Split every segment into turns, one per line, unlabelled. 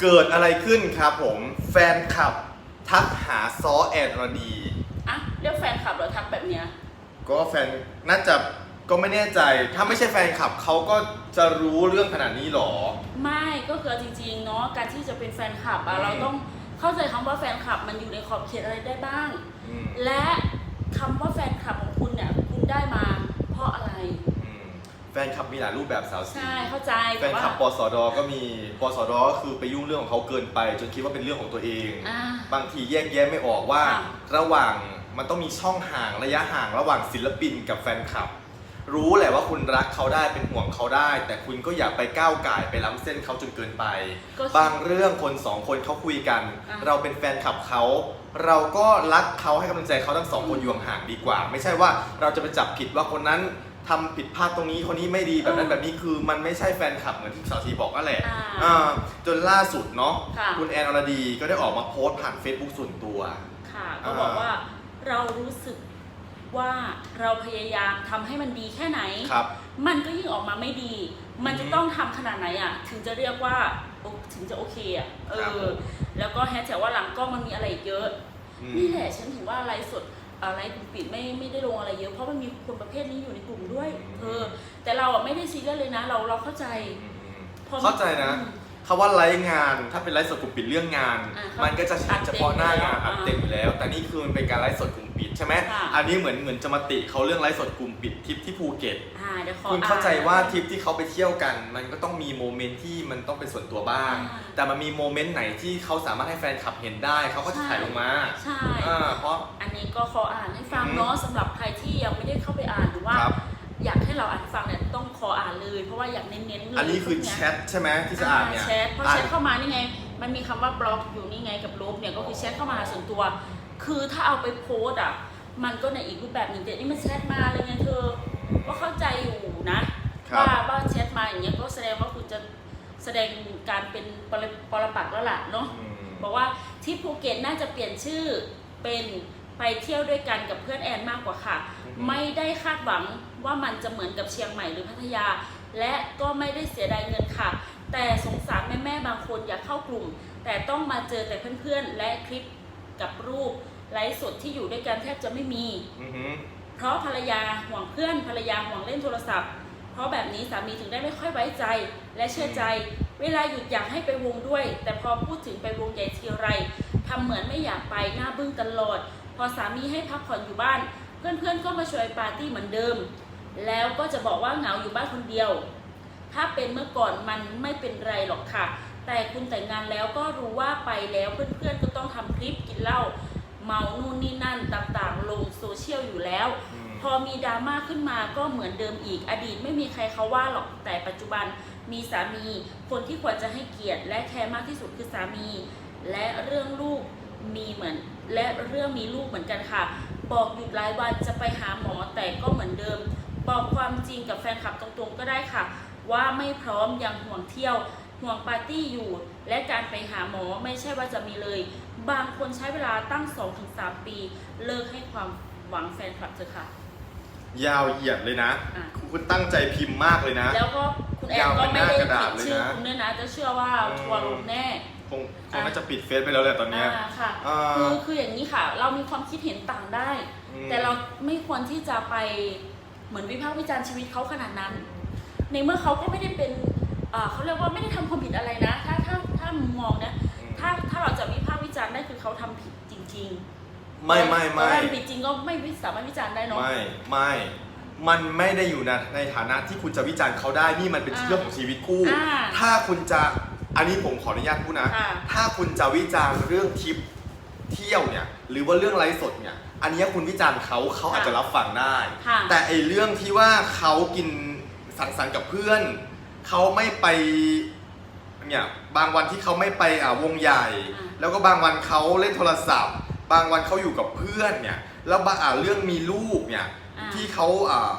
เกิดอะไรขึ้นครับผมแฟนคลับทักหาซอแอนอรดี
อะเรียกแฟนคลับเหราทักแบบเนี้ย
ก็แฟนน่าจะก็ไม่แน่ใจ ถ้าไม่ใช่แฟนคลับเขาก็จะรู้เรื่องขนาดนี้หรอ
ไม่ก็คือจริงๆเนาะการที่จะเป็นแฟนคลับอะ
อืม
เราต้องเข้าใจคำว่าแฟนคลับมันอยู่ในขอบเขตอะไรได้บ้าง
อืม
และ
มีหลายรูปแบบสาวสี
ใช่เข้าใจ
แฟ
แต่
น
ว่า
คลับปสดก็มีปสดก็คือไปยุ่งเรื่องของเขาเกินไป จนคิดว่าเป็นเรื่องของตัวเอง
อ่า
บางทีแยกแยะไม่ออกว่า
ค่ะ
ระหว่างมันต้องมีช่องห่างระยะห่างระหว่างศิลปินกับแฟนคลับ รู้แหละว่าคุณรักเขาได้เป็นห่วงเขาได้ แต่คุณก็อย่าไปก้าวก่ายไปล้ำเส้นเขาจนเกินไป
ก็
บางเรื่องคนสองคนเขาคุยกัน
อะ
เราเป็นแฟนคลับเขา เราก็รักเขาให้กำลังใจเขาทั้งสองคนอยู่ห่างๆดีกว่า ไม่ใช่ว่าเราจะไปจับผิดว่าคนนั้น ทำผิดพลาดตรงนี้คนนี้ไม่ดีแบบนั้นแบบนี้คือมันไม่ใช่แฟนคลับเหมือนที่สาวทีบอกนั่นแหละ
อ่า
อ่าจนล่าสุดเนาะ
ค่ะ
คุณแอนอรดีก็ได้ออกมาโพสต์ผ่าน Facebook ส่วนตัว
ค่ะ
อ่า
ก็บอกว่าเรารู้สึกว่าเราพยายามทำให้มันดีแค่ไหน
ครับ
มันก็ยิ่งออกมาไม่ดี มันจะ
อืม
ต้องทำขนาดไหนอะ ถึงจะเรียกว่าโอถึงจะโอเคอะ เอ
ครับผ
อ
ม
แล้วก็แฮชแท็กว่าหลังกล้องมันมีอะไรอีกเยอะ
อืม
นี่แหละฉันถือว่าไลฟ์สด อะไรกลุ่มปิดไม่ไม่ได้ลงอะไรเยอะเพราะมันมีคนประเภทนี้อยู่ในกลุ่มด้วยเออแต่เราอะไม่ได้ซีเรียสเลยนะ เราเราเข้าใจ
อืมอืม
พอ
เข้าใจนะคำว่าไลฟ์งานถ้าเป็นไลฟ์สดกลุ่มปิดเรื่องงาน
อ่าครับ
มันก็จะชัดเฉพาะหน้างาน
อั
อั
ด
ด
เต็
เต็
ม
ม
อ
อยู่ยู่
แล้
แล้ววแต่นี่คือมันเป็นการไลฟ์สดกลุ่มปิด ใช่ไหม
ค่ะ
อันนี้เหมือนเหมือนจะมาติเขาเรื่องไลฟ์สดกลุ่มปิดทริปที่ภูเก็ต
อ่าเดี๋ยวขอ
คุณ
อ่น
เข้าใจว่าทริปที่เขาไปเที่ยวกัน มันก็ต้องมีโมเมนต์ที่มันต้องเป็นส่วนตัวบ้าง
อ่า
แต่มันมีโมเมนต์ไหนที่เขาสามารถให้แฟนคลับเห็นได้ เขาก็จะถ่ายลงมา
ใช่
อ่าเพราะ
อันนี้ก็ขออ่านให้ฟัง
อืม
เนาะสำหรับใครที่ยังไม่ได้เข้าไปอ่านหรือว่า
ครับ
อยากให้เราอ่านให้ฟังเนี่ยต้องขออ่านเลย เพราะว่าอยากเน้นๆเลย
อันนี้คือ
พวก
แช
เย
ทใช่ไหมที่จะอ่านเนี่ย
แชทเพราะ
อ่า
แช
น
ทเข้ามานี่ไง มันมีคำว่าบล็อกอยู่นี่ไงกับลบเนี่ยก็คือแชทเข้ามาหาส่วนตัว คือถ้าเอาไปโพสต์อะ มันก็ในอีกรูปแบบหนึ่งแต่นี่มันแชทมาเลยไงเธอ ก็เข้าใจอยู่นะ ครับ ว่าว่าแชทมาอย่างเงี้ยก็แสดงว่าคุณจะแสดงการเป็นปรปรปักษ์แล้วล่ะเนาะ
อืม
บอกว่าที่ภูเก็ตน่าจะเปลี่ยนชื่อเป็นไปเที่ยวด้วยกันกับเพื่อนแอนมากกว่าค่ะ
อือฮึ
ไม่ได้คาดหวังว่ามันจะเหมือนกับเชียงใหม่หรือพัทยา และก็ไม่ได้เสียดายเงินค่ะ แต่สงสารแม่ๆบางคนอยากเข้ากลุ่ม แต่ต้องมาเจอแต่เพื่อนๆ และคลิปกับรูป ไลฟ์สดที่อยู่ด้วยกันแทบจะไม่มี
อือหือ
เพราะภรรยาห่วงเพื่อนภรรยาห่วงเล่นโทรศัพท์ เพราะแบบนี้สามีถึงได้ไม่ค่อยไว้ใจ และเชื่อใจ เวลาหยุดอยากให้ไปวงด้วย แต่พอพูดถึงไปวงใหญ่ทีไรทำเหมือนไม่อยากไปหน้าบึ้งตลอด พอสามีให้พักผ่อนอยู่บ้าน เพื่อนๆก็มาช่วยปาร์ตี้เหมือนเดิม แล้วก็จะบอกว่าเหงาอยู่บ้านคนเดียว ถ้าเป็นเมื่อก่อนมันไม่เป็นไรหรอกค่ะ แต่คุณแต่งงานแล้วก็รู้ว่าไปแล้วเพื่อนๆก็ต้องทำคลิปกินเหล้า เมานู่นนี่นั่นต่างๆ ลงโซเชียลอยู่แล้ว
อืม
พอมีดราม่าขึ้นมาก็เหมือนเดิมอีกอดีตไม่มีใครเขาว่าหรอกแต่ปัจจุบันมีสามีคนที่ควรจะให้เกียรติ และแคร์มากที่สุดคือสามี และเรื่องลูกมีเหมือนและเรื่องมีลูกเหมือนกันค่ะ บอกหยุดรายวันจะไปหาหมอแต่ก็เหมือนเดิม บอกความจริงกับแฟนคลับตรงๆก็ได้ค่ะ ว่าไม่พร้อมยังห่วงเที่ยวห่วงปาร์ตี้อยู่ และการไปหาหมอไม่ใช่ว่าจะมีเลย บางคนใช้เวลาตั้ง 2-3 ปี เลิกให้ความหวังแฟนคลับเถอะค่ะ
ยาวเหยียดเลยนะ
อะ
คุณตั้งใจพิมพ์มากเลยนะ
แล้วก็คุณแอน
ยาว
ก็
เป็น
ไม่ได้
หน้ากระดาษ
ปิดชื่อ
เลยนะ
คุณด้วยนะ จะเชื่อว่า
อืม
ทัวร์ลงแน่
คงคงน่าจะปิดเฟซไปแล้วแหละตอนเนี้ย
อ่าค่ะ
อ่า
คือคืออย่างนี้ค่ะ เรามีความคิดเห็นต่างได้
อืม
แต่เราไม่ควรที่จะไปเหมือนวิพากษ์วิจารณ์ชีวิตเขาขนาดนั้น ในเมื่อเขาก็ไม่ได้เป็นอ่าเขาเรียกว่าไม่ได้ทำความผิดอะไรนะ ถ้าถ้าถ้ามมองนะ ถ้าถ้าเราจะวิพากษ์วิ จารณ์ได้คือเขาทำผิดจริง ๆ
ไม่ไม่ไม่
ถ้าทำผิดจริงก็ไม่สามารถวิจารณ์ได้เนาะ
ไม่ไม่มันไม่ได้อยู่ในในฐานะที่คุณจะวิจารณ์เขาได้นี่มันเป็น
อ่า
เรื่องของชีวิตคู่
อ่า
ถ้าคุณจะอันนี้ผมขออนุญาตพูดนะ
ค่ะ
ถ้าคุณจะวิจารณ์เรื่องทริปเที่ยวเนี่ย หรือว่าเรื่องไลฟ์สดเนี่ย อันเนี้ยคุณวิจารณ์เขาเขาอาจจะรับฟังได้
ค่ะ
แต่ไอเรื่องที่ว่าเขากินสังสรรค์กับเพื่อน เขาไม่ไปเนี่ยบางวันที่เขาไม่ไปอ่าวงใหญ่
อ่า
แล้วก็บางวันเขาเล่นโทรศัพท์ บางวันเขาอยู่กับเพื่อนเนี่ยแล้วบางอ่าเรื่องมีลูกเนี่ย
อ่า
ที่เขาอ่า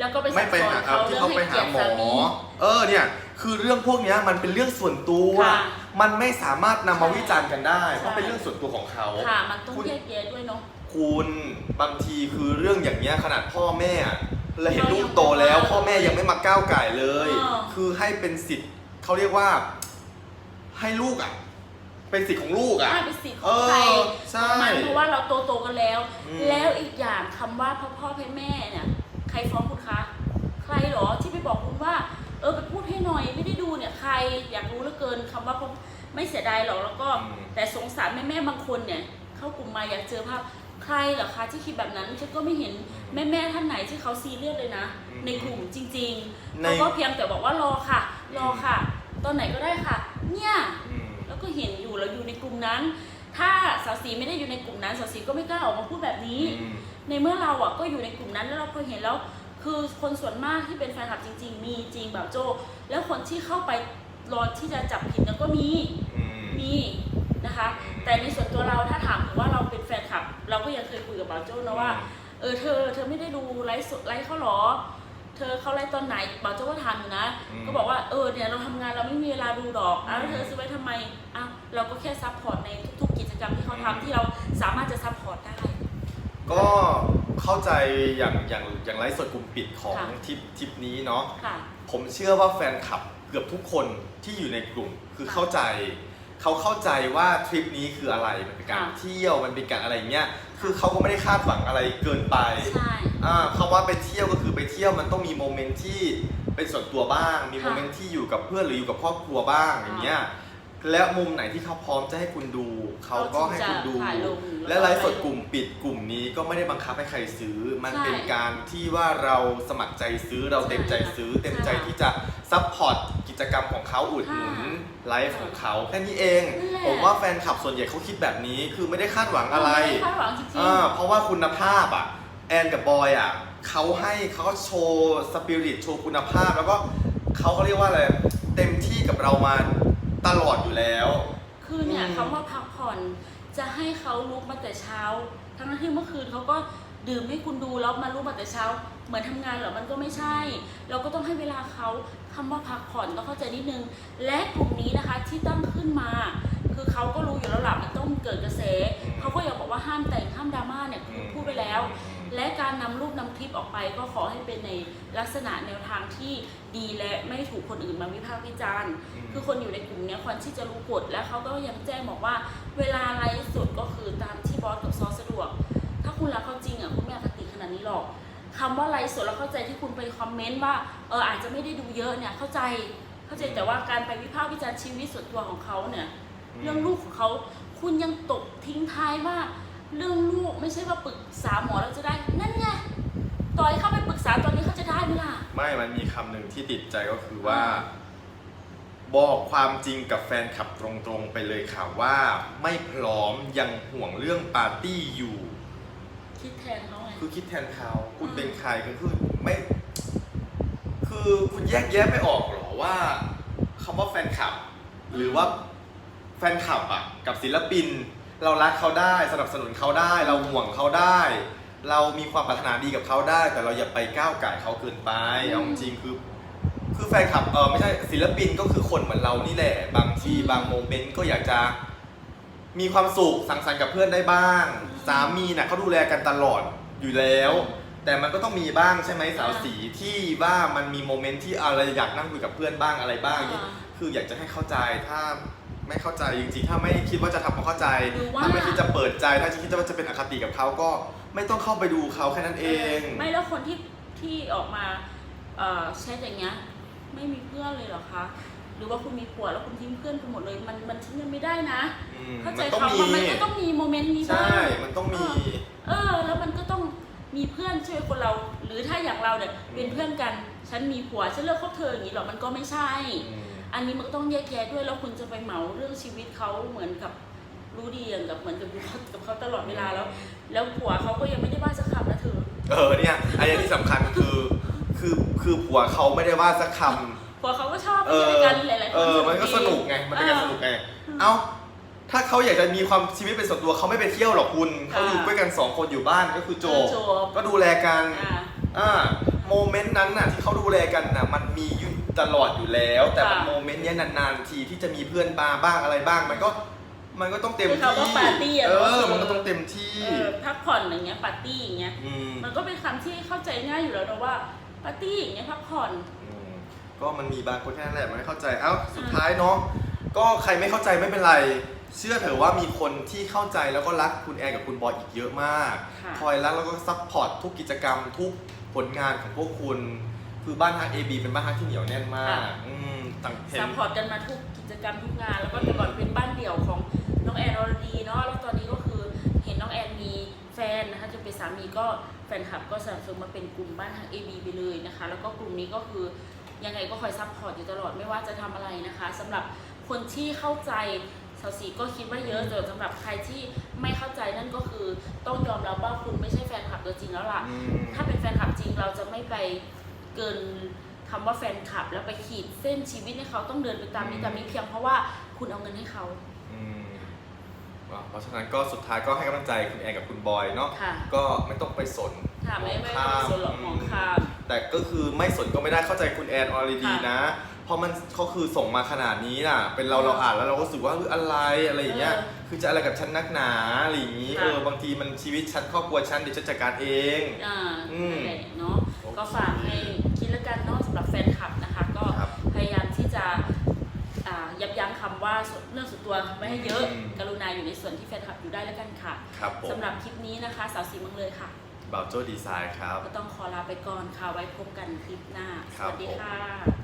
แล้วก็ไป
ไม่ไปหา
สั่งสอนเขา
ที่
เรื่อง
เขา
ให้
ไปหา
เกียรติ
หม
สา
อ
มี
เออเนี่ยคือเรื่องพวกเนี้ยมันเป็นเรื่องส่วนตัว
ค่ะ
มันไม่สามารถนำมา
ใช่
วิจารณ์กันได้เพราะ
ใช่
เป็นเรื่องส่วนตัวของเขา
ค่ะ มันต้อง
คุณ
แยกแยะด้วยเนาะ
คุณบางทีคือเรื่องอย่างเนี้ยขนาดพ่อแม่เราเห็น
เขา
ลู
ยั
ก
ง
โตแล้ว
ไม่ว่า
พ่อแม่ยังไม่มาก้าวไก่ายเลย
เออ
คือให้เป็นสิทธิ์เขาเรียกว่า ให้ลูกอะ เป็นสิทธิ์ของลูกอะ
อ่าเป็นสิทธิ์ของใคร
เออใช่
มันเพราะว่าเราโตโตๆกันแล้ว
อืม
แล้วอีกอย่างคำว่าพ่อพ่อแม่แม่เนี่ยใครฟ้องคุณคะ ใครเหรอที่ไปบอกคุณว่า เออไปพูดให้หน่อยไม่ได้ดูเนี่ยใครอยากรู้เหลือเกินคำว่าพ่อไม่เสียดายหรอกแล้วก็
อืม
แต่สงสารแม่แม่ๆบางคนเนี่ย เข้ากลุ่มมาอยากเจอภาพใครเหรอคะที่คิดแบบนั้นฉันก็ไม่เห็นแม่แม่ๆท่านไหนที่เขาซีเรียสเลยนะ
อืม
ในกลุ่มจริงๆ
ใน
เขาก็เพียงแต่บอกว่ารอค่ะ รอค่ะ ตอนไหนก็ได้ค่ะ เนี่ย
อืม
แล้ว ก็เห็นอยู่เราอยู่ในกลุ่มนั้น ถ้าสาวสีไม่ได้อยู่ในกลุ่มนั้นสาวสีก็ไม่กล้าออกมาพูดแบบนี้
อืม
ในเมื่อเราอะก็อยู่ในกลุ่มนั้นแล้วเราพอเห็นแล้วคือคนส่วนมากที่เป็นแฟนคลับจริง ๆ มีจริงแบบโจ แล้วคนที่เข้าไปรอที่จะจับผิดนั้นก็มี
อืม
มีนะคะ แต่ในส่วนตัวเราถ้าถามถึงว่าเราเป็นแฟนคลับ เราก็ยังเคยคุยกับบ่าวโจนะว่าเออเธอเธอไม่ได้ดูไลฟ์สดไลฟ์เขาเหรอเธอเขาไลฟ์ตอนไหนบ่าวโจก็ถามอยู่นะ
อืม
ก็บอกว่าเออเนี่ยเราทำงานเราไม่มีเวลาดูดอกอ้าวแล้วเธอซื้อไว้ทำไมอ้าวเราก็แค่ซัพพอร์ตในทุกๆกิจกรรมที่เขาทำที่เราสามารถจะซัพพอร์ตได้
ก็เข้าใจอย่างอย่างอย่างไลฟ์สดกลุ่มปิดของ
ค่ะ
ทริปทริปนี้เนาะ
ค่ะ
ผมเชื่อว่าแฟนคลับเกือบทุกคนที่อยู่ในกลุ่มคือ
ค่ะ
เข้าใจ เขาเข้าใจว่าทริปนี้คืออะไรมันเป็นการ
ค่ะ
เที่ยวมันเป็นการอะไรเงี้ยคือเขาก็ไม่ได้คาดหวังอะไรเกินไป
ใช่
อ่าคำว่าไปเที่ยวก็คือไปเที่ยวมันต้องมีโมเมนต์ที่เป็นส่วนตัวบ้าง มี
ค่ะ
โมเมนต์ที่อยู่กับเพื่อนหรืออยู่กับครอบครัวบ้างอย่างเงี้ยและมุมไหนที่เขาพร้อมจะให้คุณดู เขาก็ให้คุณดู
เขาถึงจะถ่ายลง
และไลฟ์สดกลุ่มปิดกลุ่มนี้ก็ไม่ได้บังคับให้ใครซื้อ มัน
ใช่
เป็นการที่ว่าเราสมัครใจซื้อเราเต็มใจซื้อ
ใช่
เต็มใจ
ค่ะ
ที่จะซัพพอร์ตกิจกรรมของเขาอุดหนุน
ค่ะ
ไลฟ์ของเขาแค่นี้เอง
นั่นแหละ
ผมว่าแฟนคลับส่วนใหญ่เขาคิดแบบนี้คือไม่ได้คาดหวังอะไร
ม่ด้คาดหวังจริง
อ่าเพราะว่าคุณภาพอะแอนกับบอยอะ เขาให้เขาโชว์สปิริตโชว์คุณภาพ แล้วก็เขาเขาเรียกว่าอะไรเต็มที่กับเรามาตลอดอยู่แล้ว
ๆคือเนี่ย
อืม
คำว่าพักผ่อนจะให้เขาลุกมาแต่เช้า ทั้งที่เมื่อคืนเขาก็ดื่มให้คุณดูแล้วมาลุกมาแต่เช้า เหมือนทำงานเหรอมันก็ไม่ใช่ เราก็ต้องให้เวลาเขาคำว่าพักผ่อนก็เข้าใจนิดนึง และกลุ่มนี้นะคะที่ตั้งขึ้นมา คือเขาก็รู้อยู่แล้วหลัมันต้องเกิดกระแส
อืม
เขาก็อยากบอกว่าห้ามแต่งห้ามดราม่าเนี่ยคือพูดไปแล้ว และการนำรูปนำคลิปออกไปก็ขอให้เป็นในลักษณะแนวทางที่ดีและไม่ถูกคนอื่นมาวิพากษ์วิจารณ์
อืม
คือคนอยู่ในกลุ่มเนี้ยควรที่จะรู้กฎและเขาก็ยังแจ้งบอกว่า เวลาไลฟ์สดก็คือตามที่บอสกับซอสสะดวก ถ้าคุณรักเขาจริงอะคุณไม่อคติขนาดนี้หรอกคำว่าไลฟ์สดแล้วเข้าใจที่คุณไปคอมเมนต์ว่าเอออาจจะไม่ได้ดูเยอะเนี่ยเข้าใจเข้าใจแต่ว่าการไปวิพากษ์วิจารณ์ชีวิตส่วนตัวของเขาเนี่ย เรื่องลูกของเขาคุณยังตกทิ้งท้ายว่า เรื่องลูกไม่ใช่ว่าปรึกษาหมอแล้วจะได้ นั่นไงต่อยเข้าไปปรึกษาตอนนี้เขาจะได้ไหมล่ะ
ไม่มันมีคำหนึ่งที่ติดใจก็คือว่า บอกความจริงกับแฟนคลับตรงๆไปเลยค่ะว่าไม่พร้อมยังห่วงเรื่องปาร์ตี้อยู่
คิดแทนเขาไง
คือคิดแทนเขาคุณ
อืม
เป็นใครก็คือไม่ คือคุณแยกแยะไม่ออกเหรอว่าคำว่าแฟนคลับ หรือว่าแฟนคลับอะ กับศิลปิน เรารักเขาได้สนับสนุนเขาได้ เราห่วงเขาได้ เรามีความปรารถนาดีกับเขาได้ แต่เราอย่าไปก้าวไก่ายเขาเกินไป
อืม
เอาจริงๆคือ คือแฟนคลับเออไม่ใช่ศิลปินก็คือคนเหมือนเรานี่แหละ บางที
อืม
บางโมเมนต์ก็อยากจะ มีความสุขสังสรรค์กับเพื่อนได้บ้าง
อืม
สามีน่ะเขาดูแลกันตลอดอยู่แล้ว แต่มันก็ต้องมีบ้างใช่ไหมสาว
อ่า
สีที่ว่ามันมีโมเมนต์ที่อะไรอยากนั่งคุยกับเพื่อนบ้างอะไรบ้างนี่
อ่า
คืออยากจะให้เข้าใจถ้า ไม่เข้าใจจริงๆ ถ้าไม่คิดว่าจะทำความเข้าใจ
หรือว่า
ถ้าไม่คิดจะเปิดใจ ถ้าคิดว่าจะเป็นอคติกับเขาก็ไม่ต้องเข้าไปดูเขาแค่นั้นเอง
ไม่แล้วคนที่ที่ออกมาเอ่อแชทอย่างเงี้ยไม่มีเพื่อนเลยเหรอคะ หรือว่าคุณมีผัวแล้วคุณทิ้งเพื่อนไปหมดเลย มันมันทิ้งกันไม่ได้นะ
อืม
เข้าใจ
มันต้อง
เขา
มี
ว่ามันก็ต้องมีโมเมนต์นี้บ้า
ใช่
ง
มันต้องมี
เออ แล้วมันก็ต้องมีเพื่อนช่วยคนเรา หรือถ้าอย่างเราเนี่ยเป็นเพื่อนกัน ฉันมีผัวฉันเลิกคบเธออย่างนี้หรอมันก็ไม่ใช่
อืม
อันนี้มันก็ต้องแยกแยะด้วยแล้วคุณจะไปเหมาเรื่องชีวิตเขาเหมือนกับรู้ดีอย่างกับเหมือนกับอยู่กับเขาตลอดเวลาแล้ว แล้วผัวเขาก็ยังไม่ได้ว่าสักคำนะเธอ
เออเนี่ยไอ้ที่สำคัญคือคือคือผัวเขาไม่ได้ว่าสักคำ
ผัวเขาก็ชอบ
เอ
ไป
อ
ด้วยกันหลายๆค
เอนอมันก็
ดี
สนุกไงมันเป็นการ
เออ
สนุกไงเอ้าถ้าเขาอยากจะมีความชีวิตเป็นส่วนตัวเขาไม่ไปเที่ยวหรอกคุณ
ค่ะ
เขาอยู่ด้วยกันสองคนอยู่บ้านก็คือโจ
เออโจบ
ก็ดูแลกัน
อ่า
อ่า โมเมนต์นั้นน่ะที่เขาดูแลกันน่ะมันมีอยู่ตลอดอยู่แล้ว แต่มัน
ค่ะ
โมเมนต์เนี้ยนานๆทีที่จะมีเพื่อนมาบ้างอะไรบ้าง มันก็มันก็ต้องเต็ม
คือเขา
ที่
ก็ปาร์ตี้อะ
เอ
เนอะ
อมันก็ต้องเต็มที่
เออพักผ่อนอย่างเงี้ยปาร์ตี้อย่างเงี้ย
อืม
มันก็เป็นคำที่เข้าใจง่ายอยู่แล้วนะว่าปาร์ตี้อย่างเงี้ยพักผ่อน
อืมก็มันมีบางคนแค่นั้นแหละมันไม่เข้าใจเอ้าสุดท้ายเนาะก็ใครไม่เข้าใจไม่เป็นไร เชื่อเถอะว่ามีคนที่เข้าใจแล้วก็รักคุณแอนกับคุณบอยอีกเยอะมาก
ค่ะ
คอยรักแล้วก็ซัพพอร์ตทุกกิจกรรมทุก ผลงานของพวกคุณ คือบ้านฮัก AB เป็นบ้านฮักที่เหนียวแน่นมาก
ค่ะ
อืมต่างเห็น
ซัพพอร์ตกันมาทุกกิจกรรมทุกงาน แล้วก็แต่ก่อนเป็นบ้านเดี่ยวของน้องแอนอรดีเนาะแล้วตอนนี้ก็คือเห็นน้องแอนมีแฟนนะคะจนเป็นสามีก็แฟนคลับก็สนับสนุนมาเป็นกลุ่มบ้านทาง AB ไปเลยนะคะ แล้วก็กลุ่มนี้ก็คือยังไงก็คอยซัพพอร์ตอยู่ตลอดไม่ว่าจะทำอะไรนะคะสำหรับคนที่เข้าใจ สาวสีก็คิดว่าเยอะแต่สำหรับใครที่ไม่เข้าใจนั่นก็คือต้องยอมรับว่าคุณไม่ใช่แฟนคลับตัวจริงแล้วล่ะ
อืม
ถ้าเป็นแฟนคลับจริงเราจะไม่ไปเกินคำว่าแฟนคลับ แล้วไปขีดเส้นชีวิตให้เขาต้องเดินไปตามนี้ตามนี้เพียงเพราะว่าคุณเอาเงินให้เขา
อืมว้าวเพราะฉะนั้นก็สุดท้ายก็ให้กำลังใจคุณแอนกับคุณบอยเนาะ
ค่ะ
ก็ไม่ต้องไปสน
ค่ะไม่ไม่
มอง
ไม่
ข้าม
สนหรอกมองข้าม
แต่ก็คือไม่สนก็ไม่ได้เข้าใจคุณแอนออริดี
ค่ะ
นะเพ ราะมันเขาคือส่งมาขนาดนี้น่ะ เป็นเราเราอ่านแล้วเราก็รู้สึกว่าเฮ้ยอะไรอะไรอย่างเงี้ย
เออ
คือจะอะไรกับฉันนักหนาอะไรอย่างงี้
ค่ะ
เออบางทีมันชีวิตฉันครอบครัวฉันเดี๋ยวฉันจัดการเอง
อ่า
อืม
นั่นแหละเนาะ
โอเค
ก็ฝากให้คิดแล้วกันเนาะสำหรับแฟนคลับนะคะ ก็
ครับ
พยายามที่จะอ่ายับยั้งคำว่าเรื่องส่วนตัวไม่ให้เยอะ
อืม
กรุณาอยู่ในส่วนที่แฟนคลับอยู่ได้แล้วกันค่ะ
ครับผม
สำหรับคลิปนี้นะคะสาวสีเมืองเลยค่ะ
บ่าวโจ้ดีไซน์ครับ
ก็ต้องขอลาไปก่อนค่ะไว้พบกันคลิปหน้า ส
ครับ
วัสดี
ผม
ค่ะ